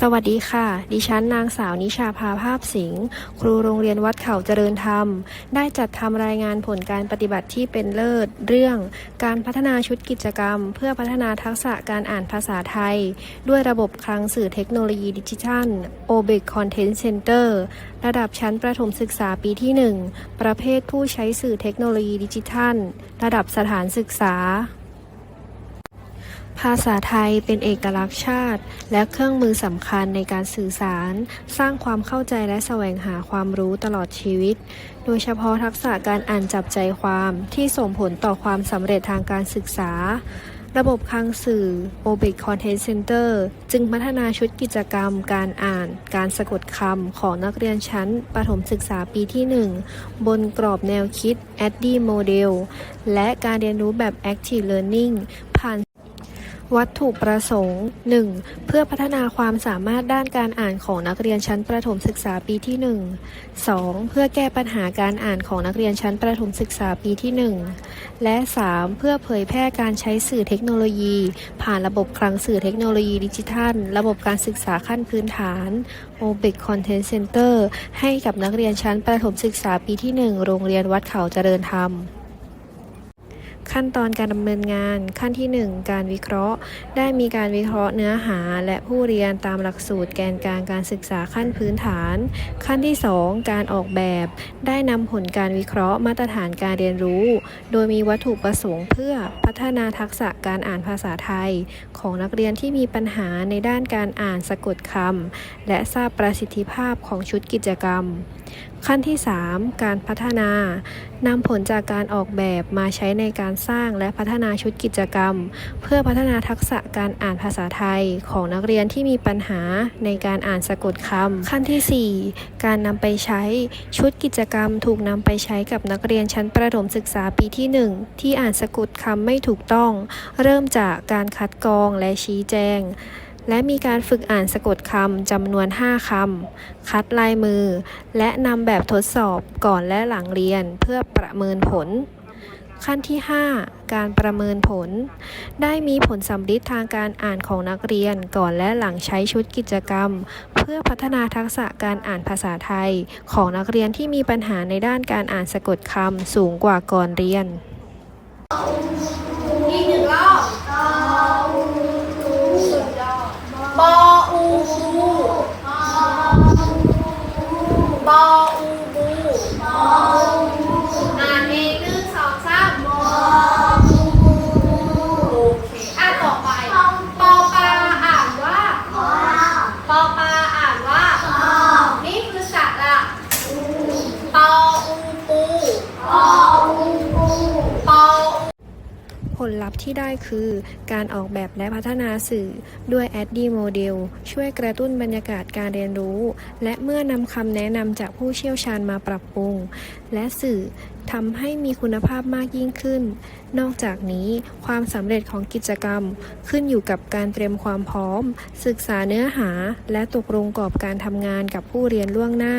สวัสดีค่ะ ดิฉันนางสาวนิชาภาภาพสิงห์ครูโรงเรียนวัดเขาเจริญธรรม ได้จัดทำรายงานผลการปฏิบัติที่เป็นเลิศ เรื่อง การพัฒนาชุดกิจกรรม เพื่อพัฒนาทักษะการอ่านภาษาไทย ด้วยระบบคลังสื่อเทคโนโลยีดิจิทัล OBIC Content Center ระดับชั้นประถมศึกษาปีที่ 1 ประเภทผู้ใช้สื่อเทคโนโลยีดิจิทัล ระดับสถานศึกษา ภาษาไทยเป็นเอกลักษณ์ชาติ และเครื่องมือสำคัญในการสื่อสาร สร้างความเข้าใจและแสวงหาความรู้ตลอดชีวิต โดยเฉพาะทักษะการอ่านจับใจความที่ส่งผลต่อความสำเร็จทางการศึกษา ระบบคลังสื่อ OBIC Content Center จึงพัฒนาชุดกิจกรรม การอ่าน การสะกดคำของนักเรียนชั้น ประถมศึกษาปีที่ 1 บนกรอบแนวคิด ADDIE Model และการเรียนรู้แบบ Active Learning ผ่าน วัตถุประสงค์ 1. เพื่อพัฒนาความสามารถด้านการอ่านของนักเรียนชั้นประถมศึกษาปีที่ 1 2. เพื่อแก้ปัญหาการอ่านของนักเรียนชั้นประถมศึกษาปีที่ 1 และ 3. เพื่อเผยแพร่การใช้สื่อเทคโนโลยี ผ่านระบบคลังสื่อเทคโนโลยีดิจิทัล ระบบการศึกษาขั้นพื้นฐาน OBIC Content Center ให้กับนักเรียนชั้นประถมศึกษาปีที่ 1 โรงเรียนวัดเขาเจริญธรรม ขั้นตอนการดำเนินงาน ขั้นที่ 1 การวิเคราะห์ ได้มีการวิเคราะห์เนื้อหา และผู้เรียนตามหลักสูตรแกนกลางการศึกษาขั้นพื้นฐาน ขั้นที่ 2 การออกแบบ ได้นำผลการวิเคราะห์มาตรฐานการเรียนรู้ โดยมีวัตถุประสงค์เพื่อพัฒนาทักษะการอ่านภาษาไทย ของนักเรียนที่มีปัญหาในด้านการอ่านสะกดคำและทราบประสิทธิภาพของชุดกิจกรรม ขั้นที่ 3 การพัฒนานำผลจากการออกแบบมาใช้ในการสร้างและพัฒนาชุดกิจกรรม เพื่อพัฒนาทักษะการอ่านภาษาไทยของนักเรียนที่มีปัญหาในการอ่านสะกดคำขั้นที่ 4 การนำไปใช้ชุดกิจกรรม ถูกนำไปใช้กับนักเรียนชั้นประถมศึกษาปีที่ 1 ที่อ่านสะกดคำไม่ถูกต้อง เริ่มจากการคัดกรองและชี้แจง และมีการฝึกอ่านสะกดคำจำนวน 5 คำ คัดลายมือ และนำแบบทดสอบก่อนและหลังเรียนเพื่อประเมินผล ขั้นที่ 5 การประเมินผล ได้มีผลสำลิดทางการอ่านของนักเรียนก่อนและหลังใช้ชุดกิจกรรม เพื่อพัฒนาทักษะการอ่านภาษาไทย ของนักเรียนที่มีปัญหาในด้านการอ่านสะกดคำสูงกว่าก่อนเรียนอีกหนึ่งรอบ บ ลลัพธ์ที่ได้คือ การออกแบบและพัฒนาสื่อด้วย a d d i Model ช่วยกระตุ้นบรรยากาศการเรียนรู้ และเมื่อนำคำแนะนำจากผู้เชี่ยวชาญมาปรับปรุง และสื่อทำให้มีคุณภาพมากยิ่งขึ้น นอกจากนี้ความสำเร็จของกิจกรรม ขึ้นอยู่กับการเตรียมความพร้อม ศึกษาเนื้อหา และตกลงกรอบการทำงานกับผู้เรียนล่วงหน้า